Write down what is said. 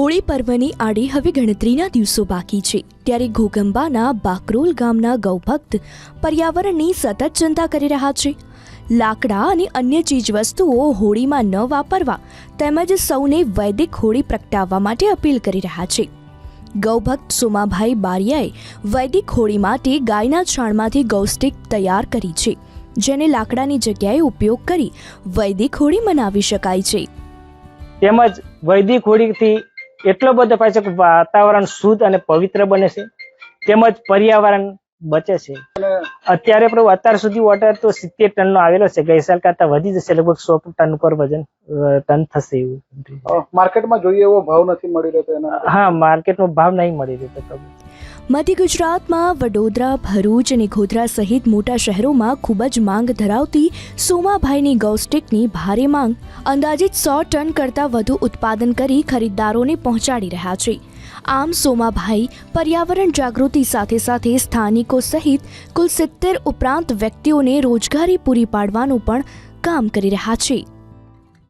હોળી પર્વની આડે હવે ગણતરીના દિવસો બાકી છે. ત્યારે ઘોગંબાના બાકરોલ ગામના ગૌભક્ત પર્યાવરણની સતત ચિંતા કરી રહ્યા છે. લાકડા અને અન્ય ચીજવસ્તુઓ હોળીમાં ન વાપરવા તેમજ સૌને વૈદિક હોળી પ્રગટાવવા માટે અપીલ કરી રહ્યા છે. ગૌભક્ત સોમાભાઈ બારિયાએ વૈદિક હોળી માટે ગાયના છાણમાંથી ગૌસ્ટિક તૈયાર કરી છે, જેને લાકડાની જગ્યાએ ઉપયોગ કરી વૈદિક હોળી મનાવી શકાય છે. તેમજ વૈદિક હોળીથી એટલો બધો પાછો વાતાવરણ શુદ્ધ અને પવિત્ર બને છે. તેમજ પર્યાવરણ બચે છે. અત્યારે પ્રભુ અત્યાર સુધી વોટર તો સિત્તેર ટન નો આવેલો છે. ગઈ સાલ કરતા વધી જશે. લગભગ સો ટન પર વજન ટન થશે એવું. માર્કેટમાં જોઈએ એવો ભાવ નથી મળી રહેતો હા માર્કેટનો ભાવ નહીં મળી રહેતો પ્રભુ મધ્ય ગુજરાતમાં વડોદરા ભરૂચ અને ગોધરા સહિત મોટા શહેરોમાં ખૂબ જ માંગ ધરાવતી સોમાભાઈની ગૌસ્ટિકની ભારે માંગ. અંદાજિત સો ટન કરતાં વધુ ઉત્પાદન કરી ખરીદદારોને પહોંચાડી રહ્યા છે. આમ સોમાભાઈ પર્યાવરણ જાગૃતિ સાથે સાથે સ્થાનિકો સહિત કુલ સિત્તેર ઉપરાંત વ્યક્તિઓને રોજગારી પૂરી પાડવાનું પણ કામ કરી રહ્યા છે.